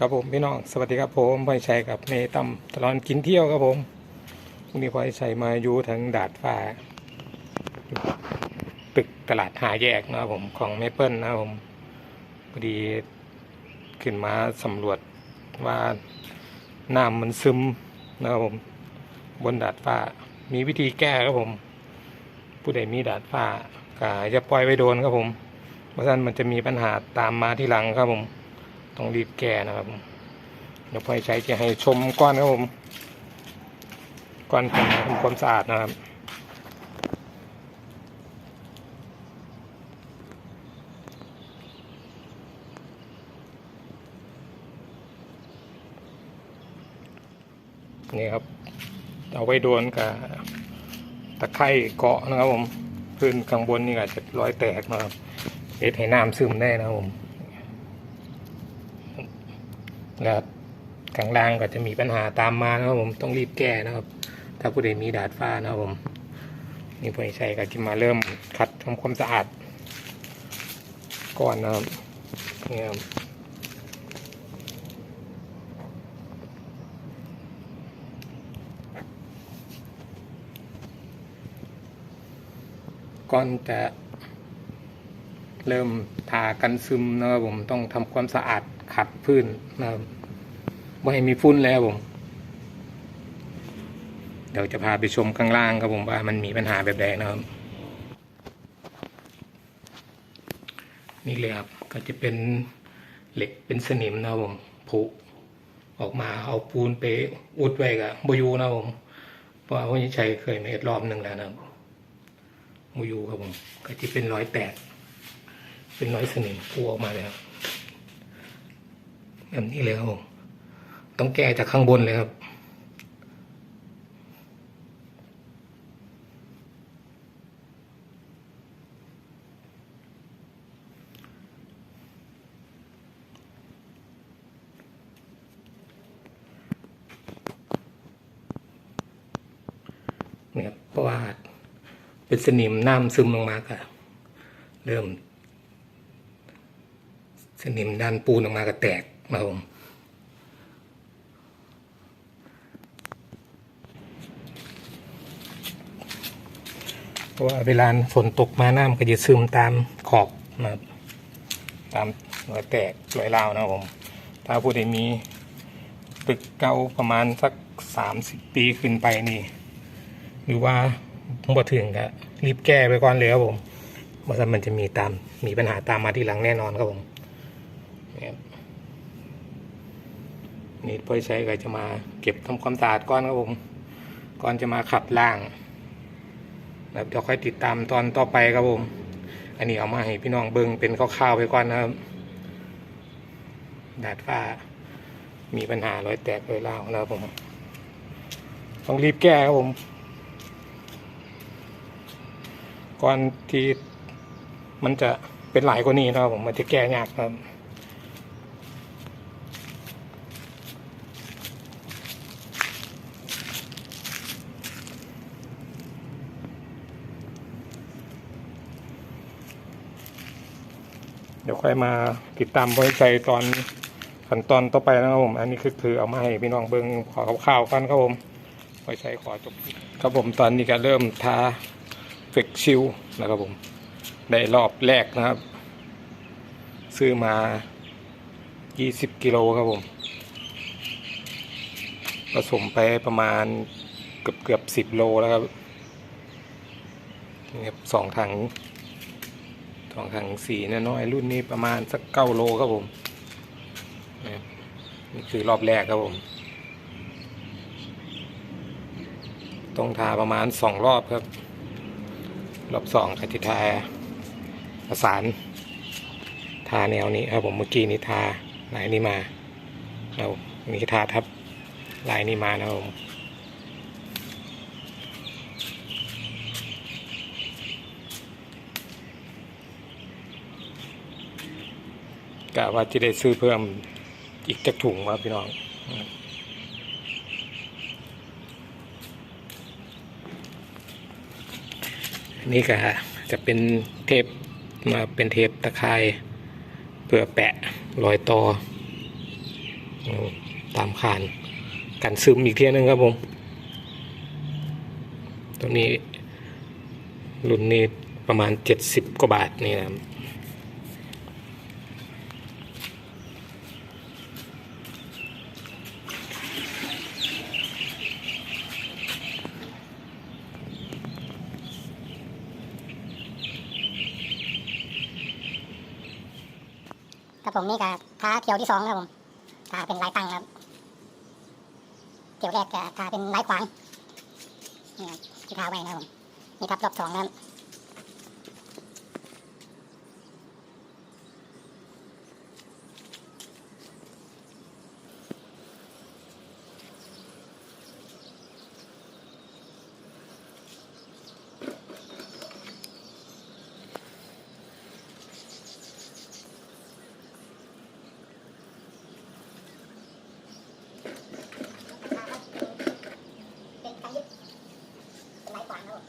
ครับผมพี่น้องสวัสดีครับผมพ่อยชัยกับเมตั้มตลอดกินเที่ยวครับผมวันนี้พ่อยชัยมาอยู่ทางดาดฟ้า ตึกตลาดหาแยกนะครับผมของเมเปิลนะครับผมพอดีขึ้นมาสำรวจว่าน้ำมันซึมนะครับผม บนดาดฟ้า มีวิธีแก้ครับผม ผู้ใดมีดาดฟ้าก็จะปล่อยไว้โดนครับผมเพราะฉะนั้นมันจะมีปัญหาตามมาที่หลังครับผม ต้องรีบแก้นะครับเดี๋ยวพ่อยใช้จะให้ชมก้อนครับผมก้อนทำความสะอาดนะครับนี่ครับ เอาไว้โดนกับตะไคร่เกาะนะครับผมพื้นข้างบนนี่อาจจะร้อยแตกนะครับเอ็ดให้น้ำซึมได้นะครับผม แล้วข้างล่างก็จะมีปัญหาตามมานะครับผมต้องรีบแก้นะครับ ถ้าผู้ใดมีดาดฟ้านะครับผมนี่ผู้ใช้ก็จะมาเริ่มขัดทำความสะอาดก่อนนะครับนี่ครับก่อนจะเริ่มทากันซึมนะครับผมต้องทำความสะอาด ขัดพื้นนะครับไม่ให้มีฝุ่นแล้วผมเดี๋ยวจะพาไปชมข้างล่างครับผมว่ามันมีปัญหาแบบใดนะครับ นี่เลยครับก็จะเป็นเหล็กเป็นสนิมนะผมผุออกมาเอาปูนไปอุดไว้กับบอยูนะผมเพราะว่านิชชัยเคยมาเอ็ดรอบหนึ่งแล้วนะบยูครับผมก็จะเป็นร้อยแตกเป็นร้อยสนิมปูออกมาเลยครับ แบบนี้เลยครับผมต้องแก้จากข้างบนเลยครับ เนี่ยครับเพราะว่าเป็นสนิมน้ำซึมลงมาก็เริ่มสนิมด้านปูนออกมาก็แตก มาผมเพราะว่าเวลาฝนตกมาน้ำก็จะซึมตามขอบนะครับตามรอยแตกรอยร้าวนะครับผม ถ้าผู้ใดมีตึกเก่าประมาณสักสามสิบปีขึ้นไปนี่ หรือว่าบ่ถึงก็รีบแก้ไปก่อนเลยครับผมเพราะฉะนั้นมันจะมีตามมีปัญหาตามมาที่หลังแน่นอนครับผม นี่พ่อใช้ก็จะมาเก็บทำความสะอาดก่อนครับผมก่อนจะมาขัดล่างแล้วเดี๋ยวค่อยติดตามตอนต่อไปครับผม อันนี้เอามาให้พี่น้องเบิ้งเป็นคร่าวๆไปก่อนนะครับดาดฟ้ามีปัญหารอยแตกรอยร้าวนะครับผมต้องรีบแก้ครับผม ก่อนที่มันจะเป็นหลายกว่านี้นะครับผมมันจะแก้ยากครับ ค่อยมาติดตามบริษัทตอนขั้นตอนต่อไปนะครับผม อันนี้คือถือเอามาให้พี่น้องเบิ้งขอข่าวๆกันครับผมบริษัทขอจบครับผมตอนนี้ก็เริ่มทาเฟกชิลนะครับผมได้รอบแรกนะครับ ซื้อมา 20 กิโลครับผม ผสมไปประมาณเกือบเกือบสิโลแล้วครับนี่ครับสองถัง สองถังสีน้อยรุ่นนี้ประมาณสักเก้าโลครับผม นี่คือรอบแรกครับผม ต้องทาประมาณสองรอบครับ รอบสองกติทาประสาน ทาแนวนี้ครับผมเมื่อกี้นี้ทาลายนี้มาเรามีทาทับลายนี้มานะครับผม กะว่าจะได้ซื้อเพิ่มอีกจักถุงมาพี่น้องนี่ก็จะเป็นเทปมาเป็นเทปตะไคร้เพื่อแปะรอยต่อตามคานกันซึมอีกเที่ยนึงครับผม ตัวนี้รุ่นนี้ประมาณเจ็ดสิบกว่าบาทนี่นะครับ ครับผมนี่ก็ท้าเที่ยวที่สองครับผมท้าเป็นลายตังครับเที่ยวแรกก็ท้าเป็นลายขวางนี่ครับที่ท้าไว้นะครับผมนี่ทับรอบสองนะครับ เป็นการยึดเป็นลายขวางครับผม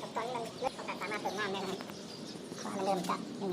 ครับตอนนี้มันเริ่มต้องการสามารถเติมน้ำได้นะครับ เพรา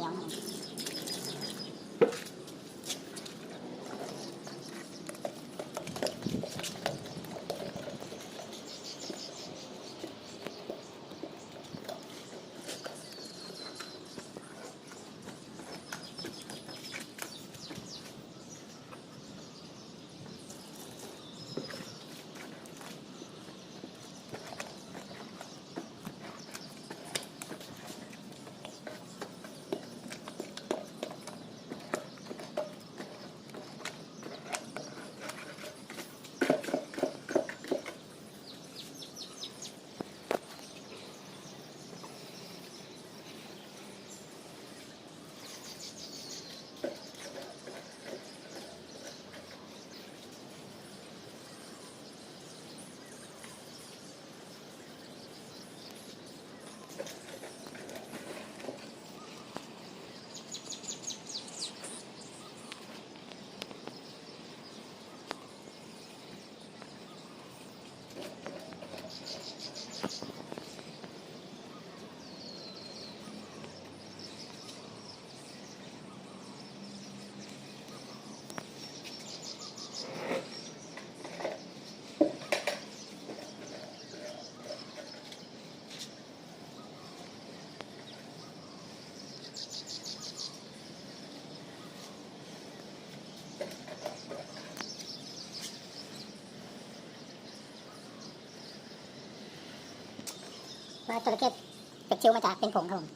ว่ามันเริ่มจะเหนียวนะครับผมว่าจระเข้เป็ดชิวมาจากเป็นผงครับผม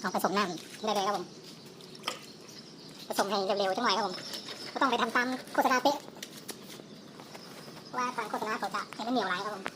เอาผสมน้ำได้เลยครับผมผสมให้เร็วๆจังหน่อยครับผมก็ต้องไปทำตามโฆษณาเป๊ะว่าทางโฆษณาเขาจะให้มันเหนียวหลายครับผม